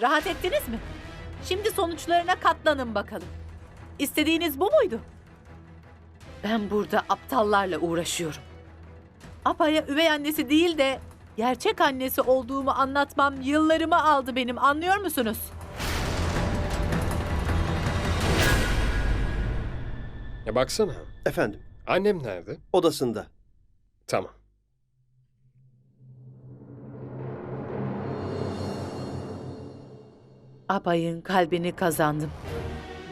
Rahat ettiniz mi? Şimdi sonuçlarına katlanın bakalım. İstediğiniz bu muydu? Ben burada aptallarla uğraşıyorum. Apa'ya üvey annesi değil de gerçek annesi olduğumu anlatmam yıllarımı aldı benim anlıyor musunuz? Ya baksana. Efendim, Annem nerede? odasında. Tamam. Apa'nın kalbini kazandım.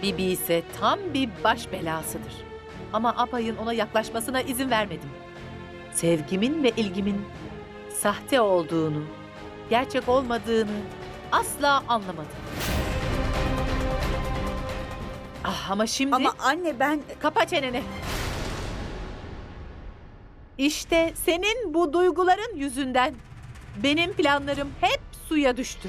Bibi ise tam bir baş belasıdır. Ama Apa'nın ona yaklaşmasına izin vermedim. Sevgimin ve ilgimin sahte olduğunu, gerçek olmadığını asla anlamadım. Ah ama şimdi... Ama anne ben Kapa çeneni. İşte senin bu duyguların yüzünden benim planlarım hep suya düştü.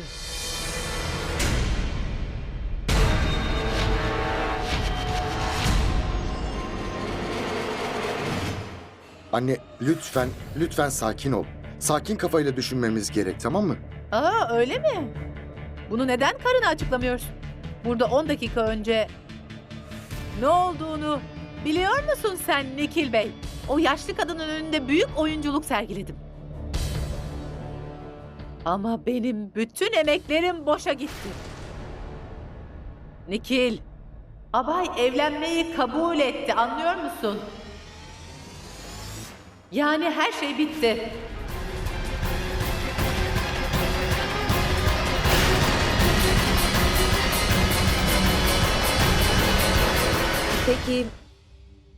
Anne lütfen, lütfen sakin ol. Sakin kafayla düşünmemiz gerek tamam mı? Aa öyle mi? Bunu neden karına açıklamıyorsun? Burada 10 dakika önce ne olduğunu biliyor musun sen Nikil Bey? O yaşlı kadının önünde büyük oyunculuk sergiledim. Ama benim bütün emeklerim boşa gitti. Nikil, abay evlenmeyi kabul etti anlıyor musun? Yani her şey bitti. peki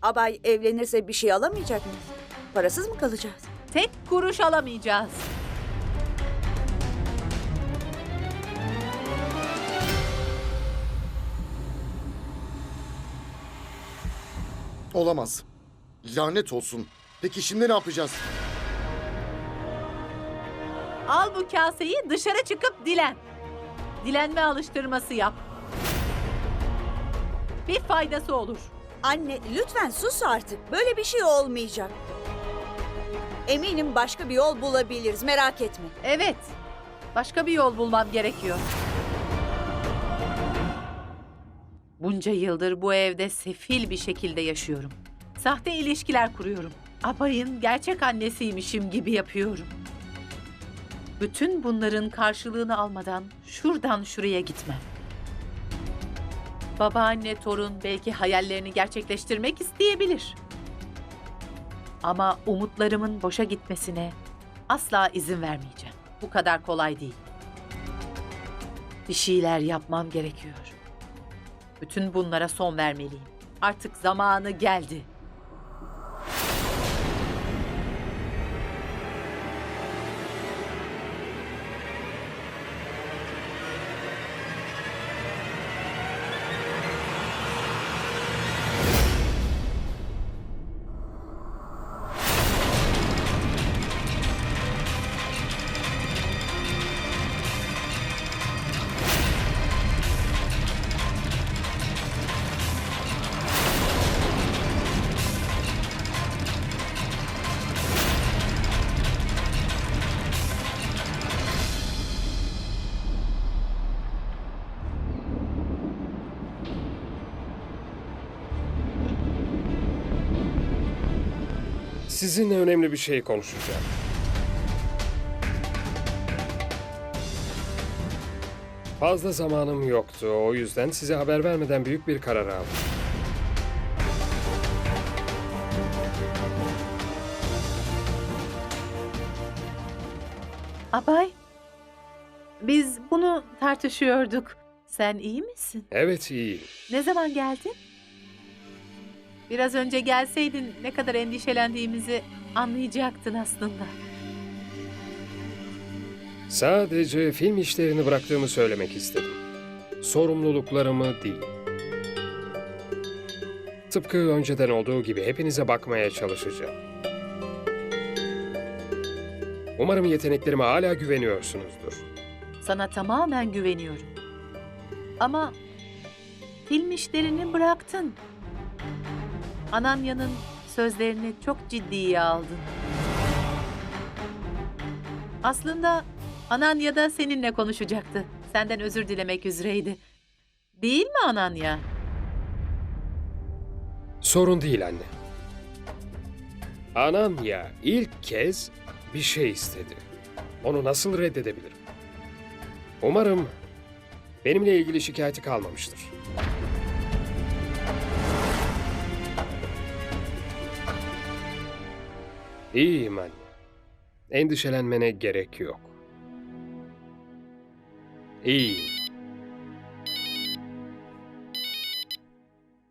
abay evlenirse bir şey alamayacak mıyız? Parasız mı kalacağız? Tek kuruş alamayacağız. Olamaz. Lanet olsun. Peki şimdi ne yapacağız? Al bu kaseyi dışarı çıkıp dilen. Dilenme alıştırması yap. Bir faydası olur. Anne lütfen sus artık. Böyle bir şey olmayacak. Eminim başka bir yol bulabiliriz merak etme. Evet. Başka bir yol bulmam gerekiyor. Bunca yıldır bu evde sefil bir şekilde yaşıyorum. Sahte ilişkiler kuruyorum. Abay'ın gerçek annesiymişim gibi yapıyorum. Bütün bunların karşılığını almadan şuradan şuraya gitmem. Babaanne torun belki hayallerini gerçekleştirmek isteyebilir. Ama umutlarımın boşa gitmesine asla izin vermeyeceğim. Bu kadar kolay değil. Bir şeyler yapmam gerekiyor. Bütün bunlara son vermeliyim. Artık zamanı geldi. Sizinle önemli bir şey konuşacağım. Fazla zamanım yoktu. O yüzden size haber vermeden büyük bir karar aldım. Abay, biz bunu tartışıyorduk. Sen iyi misin? Evet iyi. Ne zaman geldin? Biraz önce gelseydin ne kadar endişelendiğimizi anlayacaktın aslında. Sadece film işlerini bıraktığımı söylemek istedim. Sorumluluklarımı değil. Tıpkı önceden olduğu gibi hepinize bakmaya çalışacağım. Umarım yeteneklerime hala güveniyorsunuzdur. Sana tamamen güveniyorum. Ama film işlerini bıraktın. Ananya'nın sözlerini çok ciddiye aldın. Aslında Ananya da seninle konuşacaktı. senden özür dilemek üzereydi. Değil mi Ananya? Sorun değil anne. Ananya ilk kez bir şey istedi. Onu nasıl reddedebilirim? Umarım benimle ilgili şikayeti kalmamıştır. İyiyim anne. Endişelenmene gerek yok. İyiyim.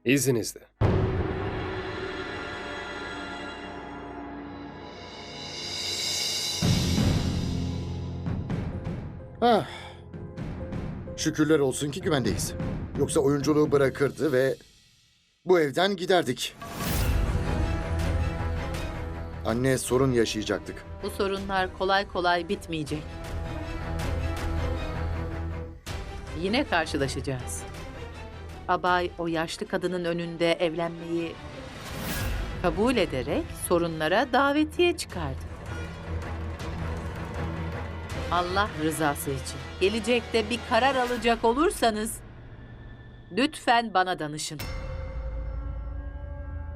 İzninizle. Ah. Şükürler olsun ki güvendeyiz. Yoksa oyunculuğu bırakırdı ve bu evden giderdik. Anne sorun yaşayacaktık. Bu sorunlar kolay kolay bitmeyecek. Yine karşılaşacağız. Abay o yaşlı kadının önünde evlenmeyi kabul ederek sorunlara davetiye çıkardı. Allah rızası için gelecekte bir karar alacak olursanız lütfen bana danışın.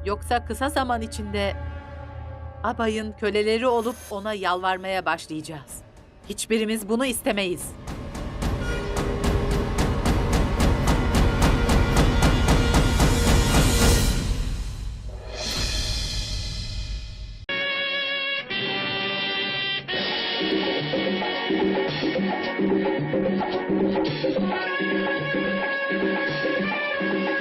Yoksa kısa zaman içinde Abay'ın köleleri olup ona yalvarmaya başlayacağız. Hiçbirimiz bunu istemeyiz.